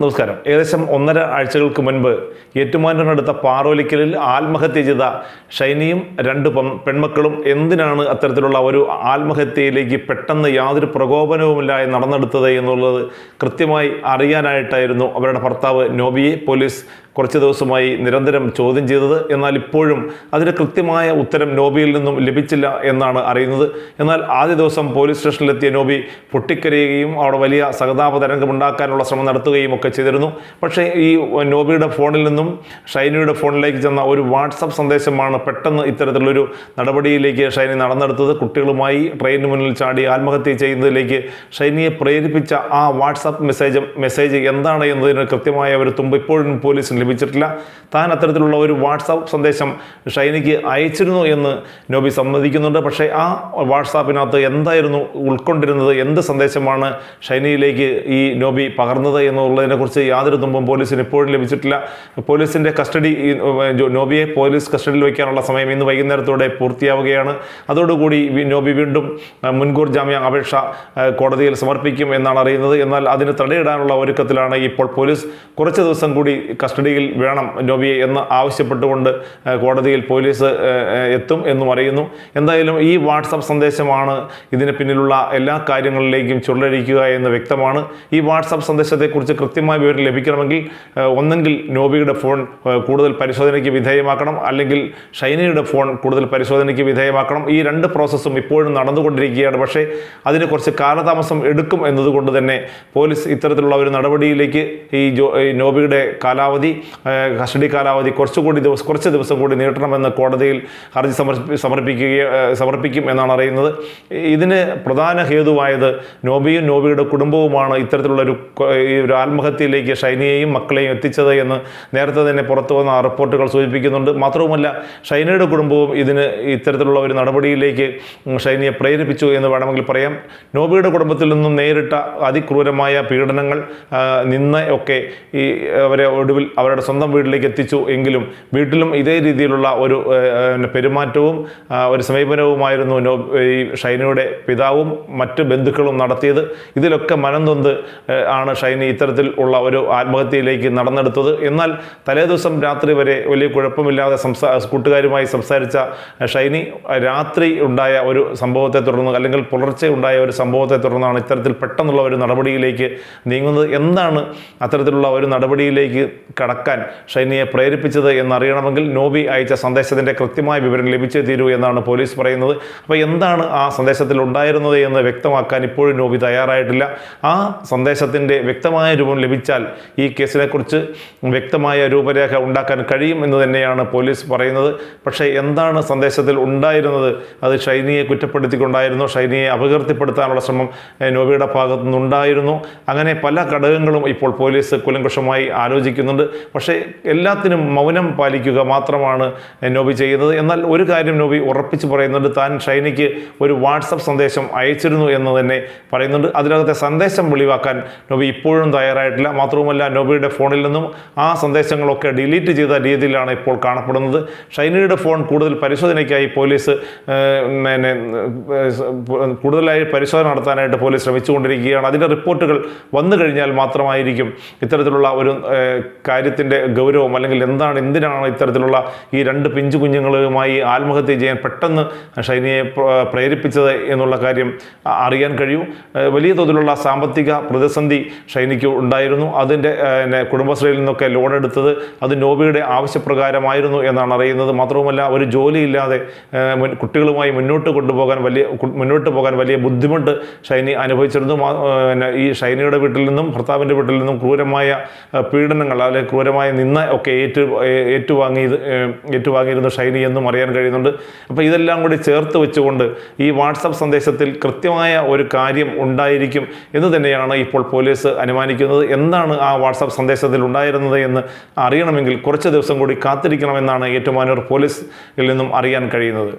നമസ്കാരം. ഏകദേശം ഒന്നര ആഴ്ചകൾക്ക് മുൻപ് ഏറ്റുമാനൂരിനടുത്ത പാറോലിക്കലിൽ ആത്മഹത്യ ചെയ്ത ഷൈനിയും രണ്ട് പെൺമക്കളും എന്തിനാണ് അത്തരത്തിലുള്ള ഒരു ആത്മഹത്യയിലേക്ക് പെട്ടെന്ന് യാതൊരു പ്രകോപനവുമില്ലാതെ നടന്നെടുത്തത് എന്നുള്ളത് കൃത്യമായി അറിയാനായിട്ടായിരുന്നു അവരുടെ ഭർത്താവ് നോബിയെ പോലീസ് കുറച്ച് ദിവസമായി നിരന്തരം ചോദ്യം ചെയ്തത്. എന്നാൽ ഇപ്പോഴും അതിന് കൃത്യമായ ഉത്തരം നോബിയിൽ നിന്നും ലഭിച്ചില്ല എന്നാണ് അറിയുന്നത്. എന്നാൽ ആദ്യ ദിവസം പോലീസ് സ്റ്റേഷനിലെത്തിയ നോബി പൊട്ടിക്കരയുകയും അവിടെ വലിയ സഹതാപ തരംഗമുണ്ടാക്കാനുള്ള ശ്രമം നടത്തുകയും ഒക്കെ ചെയ്തിരുന്നു. പക്ഷേ ഈ നോബിയുടെ ഫോണിൽ നിന്നും ഷൈനിയുടെ ഫോണിലേക്ക് ചെന്ന ഒരു വാട്സപ്പ് സന്ദേശമാണ് പെട്ടെന്ന് ഇത്തരത്തിലുള്ളൊരു നടപടിയിലേക്ക് ഷൈനി നടന്നെടുത്തത്. കുട്ടികളുമായി ട്രെയിനിന് മുന്നിൽ ചാടി ആത്മഹത്യ ചെയ്യുന്നതിലേക്ക് ഷൈനിയെ പ്രേരിപ്പിച്ച ആ വാട്സപ്പ് മെസ്സേജ് മെസ്സേജ് എന്താണ് എന്നതിന് കൃത്യമായ ഒരു തുമ്പ് ഇപ്പോഴും പോലീസിന് ലഭിച്ചിട്ടില്ല താൻ അത്തരത്തിലുള്ള ഒരു വാട്സാപ്പ് സന്ദേശം ഷൈനിക്ക് അയച്ചിരുന്നു എന്ന് നോബി സമ്മതിക്കുന്നുണ്ട്. പക്ഷേ ആ വാട്സാപ്പിനകത്ത് എന്തായിരുന്നു ഉൾക്കൊണ്ടിരുന്നത്? എന്ത് സന്ദേശമാണ് ഷൈനിയിലേക്ക് ഈ നോബി പകർന്നത് എന്നുള്ളതിനെക്കുറിച്ച് യാതൊരു തുമ്പും പോലീസിന് ഇപ്പോഴും ലഭിച്ചിട്ടില്ല. പോലീസിന്റെ കസ്റ്റഡി നോബിയെ പോലീസ് കസ്റ്റഡിയിൽ വയ്ക്കാനുള്ള സമയം ഇന്ന് വൈകുന്നേരത്തോടെ പൂർത്തിയാവുകയാണ്. അതോടുകൂടി നോബി വീണ്ടും മുൻകൂർ ജാമ്യ അപേക്ഷ കോടതിയിൽ സമർപ്പിക്കും എന്നാണ് അറിയുന്നത്. എന്നാൽ അതിന് തടയിടാനുള്ള ഒരുക്കത്തിലാണ് ഇപ്പോൾ പോലീസ്. കുറച്ച് ദിവസം കൂടി കസ്റ്റഡിയിൽ വേണം നോബിയെ എന്ന് ആവശ്യപ്പെട്ടുകൊണ്ട് കോടതിയിൽ പോലീസ് എത്തും എന്നും അറിയുന്നു എന്തായാലും ഈ വാട്സപ്പ് സന്ദേശമാണ് ഇതിന് പിന്നിലുള്ള എല്ലാ കാര്യങ്ങളിലേക്കും ചുരുളഴിക്കുക എന്ന് വ്യക്തമാണ്. ഈ വാട്സപ്പ് സന്ദേശത്തെക്കുറിച്ച് കൃത്യമായ വിവരം ലഭിക്കണമെങ്കിൽ ഒന്നെങ്കിൽ നോബിയുടെ ഫോൺ കൂടുതൽ പരിശോധനയ്ക്ക് വിധേയമാക്കണം. അല്ലെങ്കിൽ ഷൈനയുടെ ഫോൺ കൂടുതൽ പരിശോധനയ്ക്ക് വിധേയമാക്കണം. ഈ രണ്ട് പ്രോസസ്സും ഇപ്പോഴും നടന്നുകൊണ്ടിരിക്കുകയാണ്. പക്ഷേ അതിന് കുറച്ച് കാലതാമസം എടുക്കും എന്നതുകൊണ്ട് തന്നെ പോലീസ് ഇത്തരത്തിലുള്ള ഒരു നടപടിയിലേക്ക് ഈ നോബിയുടെ കാലാവധി കസ്റ്റഡി കാലാവധി കുറച്ചുകൂടി ദിവസം കുറച്ച് ദിവസം കൂടി നീട്ടണമെന്ന് കോടതിയിൽ ഹർജി സമർപ്പി സമർപ്പിക്കുക സമർപ്പിക്കും എന്നാണ് അറിയുന്നത്. ഇതിന് പ്രധാന ഹേതുവായത് നോബിയും നോബിയുടെ കുടുംബവുമാണ് ഇത്തരത്തിലുള്ള ഒരു ഒരു ആത്മഹത്യയിലേക്ക് ഷൈനിയെയും മക്കളെയും എത്തിച്ചത് എന്ന് നേരത്തെ തന്നെ പുറത്തു വന്ന റിപ്പോർട്ടുകൾ സൂചിപ്പിക്കുന്നുണ്ട്. മാത്രവുമല്ല ഷൈനയുടെ കുടുംബവും ഇതിന് ഇത്തരത്തിലുള്ള ഒരു നടപടിയിലേക്ക് ഷൈനയെ പ്രേരിപ്പിച്ചു എന്ന് വേണമെങ്കിൽ പറയാം. നോബിയുടെ കുടുംബത്തിൽ നിന്നും നേരിട്ട അതിക്രൂരമായ പീഡനങ്ങൾ നിന്ന് ഒക്കെ ഈ അവരെ ഒടുവിൽ അവരുടെ സ്വന്തം വീട്ടിലേക്ക് എത്തിച്ചു എങ്കിലും വീട്ടിലും ഇതേ രീതിയിലുള്ള ഒരു പെരുമാറ്റവും ഒരു സമീപനവുമായിരുന്നു നോ ഈ ഷൈനയുടെ പിതാവും മറ്റ് ബന്ധുക്കളും നടത്തിയത്. ഇതിലൊക്കെ മനംതൊന്ത് ആണ് ഷൈനി ഇത്തരത്തിൽ ഉള്ള ഒരു ആത്മഹത്യയിലേക്ക് നടന്നെടുത്തത്. എന്നാൽ തലേദിവസം രാത്രി വരെ വലിയ കുഴപ്പമില്ലാതെ സംസാ കൂട്ടുകാരുമായി സംസാരിച്ച ഷൈനി രാത്രി ഉണ്ടായ ഒരു സംഭവത്തെ തുടർന്ന് അല്ലെങ്കിൽ പുലർച്ചെ ഉണ്ടായ ഒരു സംഭവത്തെ തുടർന്നാണ് ഇത്തരത്തിൽ പെട്ടെന്നുള്ള ഒരു നടപടിയിലേക്ക് നീങ്ങുന്നത്. എന്താണ് അത്തരത്തിലുള്ള ഒരു നടപടിയിലേക്ക് കടക്കാൻ ഷൈനിയെ പ്രേരിപ്പിച്ചത് എന്നറിയണമെങ്കിൽ നോബി അയച്ച സന്ദേശത്തിന്റെ കൃത്യമായ വിവരം ലഭിച്ചേ തീരൂ എന്നാണ് പോലീസ് പറയുന്നത്. അപ്പോൾ എന്താണ് ആ സന്ദേശത്തിൽ ഉണ്ടായിരുന്നത് എന്ന് വ്യക്തമാക്കാൻ ഇപ്പോഴും നോബി തയ്യാറായിട്ടില്ല. ആ സന്ദേശത്തിന്റെ വ്യക്തമായ രൂപം ലഭിച്ചാൽ ഈ കേസിനെക്കുറിച്ച് വ്യക്തമായ രൂപരേഖ ഉണ്ടാക്കാൻ കഴിയും എന്ന് തന്നെയാണ് പോലീസ് പറയുന്നത്. പക്ഷേ എന്താണ് സന്ദേശത്തിൽ ഉണ്ടായിരുന്നത്? അത് ഷൈനിയെ കുറ്റപ്പെടുത്തിക്കൊണ്ടായിരുന്നു. ഷൈനിയെ അപകീർത്തിപ്പെടുത്താനുള്ള ശ്രമം നോബിയുടെ ഭാഗത്തു നിന്നുണ്ടായിരുന്നു അങ്ങനെ പല ഘടകങ്ങളും ഇപ്പോൾ പോലീസ് കുലങ്കുഷമായി ആലോചിക്കുന്നുണ്ട്. പക്ഷേ എല്ലാത്തിനും മൗനം പാലിക്കുക മാത്രമാണ് നോബി ചെയ്യുന്നത്. എന്നാൽ ഒരു കാര്യം നോബി ഉറപ്പിച്ച് പറയുന്നുണ്ട്. താൻ ഷൈനിക്ക് ഒരു വാട്സപ്പ് സന്ദേശം അയച്ചിരുന്നു എന്ന് തന്നെ പറയുന്നുണ്ട്. അതിനകത്തെ സന്ദേശം വെളിവാക്കാൻ നോബി ഇപ്പോഴും തയ്യാറായിട്ടില്ല. മാത്രവുമല്ല നോബിയുടെ ഫോണിൽ നിന്നും ആ സന്ദേശങ്ങളൊക്കെ ഡിലീറ്റ് ചെയ്ത രീതിയിലാണ് ഇപ്പോൾ കാണപ്പെടുന്നത്. ഷൈനിയുടെ ഫോൺ കൂടുതൽ പരിശോധനയ്ക്കായി പോലീസ് പിന്നെ കൂടുതലായി പരിശോധന നടത്താനായിട്ട് പോലീസ് ശ്രമിച്ചുകൊണ്ടിരിക്കുകയാണ്. അതിന്റെ റിപ്പോർട്ടുകൾ വന്നു കഴിഞ്ഞാൽ മാത്രമായിരിക്കും ഇത്തരത്തിലുള്ള ഒരു ഏഹ്, കാര്യത്തിന്റെ ഗൗരവം അല്ലെങ്കിൽ എന്താണ് എന്തിനാണ് ഇത്തരത്തിലുള്ള ഈ രണ്ട് പിഞ്ചു കുഞ്ഞുങ്ങളുമായി ആത്മഹത്യ ചെയ്യാൻ പെട്ടെന്ന് ഷൈനിയെ പ്ര- പ്രേരിപ്പിച്ചത് എന്നുള്ള കാര്യം അറിയാൻ കഴിയും. വലിയ തോതിലുള്ള സാമ്പത്തിക പ്രതിസന്ധി ഷൈനിക്ക് ഉണ്ടായിരുന്നു. അതിന്റെ കുടുംബശ്രീയിൽ നിന്നൊക്കെ ലോൺ എടുത്തത് അത് നോബിയുടെ ആവശ്യപ്രകാരമായിരുന്നു എന്നാണ് അറിയുന്നത്. മാത്രവുമല്ല ഒരു ജോലിയില്ലാതെ കുട്ടികളുമായി മുന്നോട്ട് കൊണ്ടുപോകാൻ വലിയ മുന്നോട്ട് പോകാൻ വലിയ ബുദ്ധിമുട്ട് ഷൈനി അനുഭവിച്ചിരുന്നു. ഈ ഷൈനിയുടെ വീട്ടിൽ നിന്നും ഭർത്താവിന്റെ വീട്ടിൽ നിന്നും ക്രൂരമായ പീഡനങ്ങൾ അല്ലെങ്കിൽ ക്രൂരമായ നിന്ന ഒക്കെ ഏറ്റു ഏറ്റുവാങ്ങി ഏറ്റുവാങ്ങിയിരുന്നു ഷൈനി എന്നും അറിയാൻ കഴിയുന്നുണ്ട്. അപ്പോൾ ഇതെല്ലാം കൂടി ചേർത്ത് വെച്ചുകൊണ്ട് ഈ വാട്സപ്പ് സന്ദേശത്തിൽ കൃത്യമായ ഒരു കാര്യം ഉണ്ടായിരിക്കും എന്ന് തന്നെയാണ് ഇപ്പോൾ പോലീസ് അനുമാനിക്കുന്നത്. എന്താണ് ആ വാട്സപ്പ് സന്ദേശത്തിൽ ഉണ്ടായിരുന്നത് എന്ന് അറിയണമെങ്കിൽ കുറച്ച് ദിവസം കൂടി കാത്തിരിക്കണമെന്നാണ് ഏറ്റുമാനൂർ പോലീസിൽ നിന്നും അറിയാൻ കഴിയുന്നത്.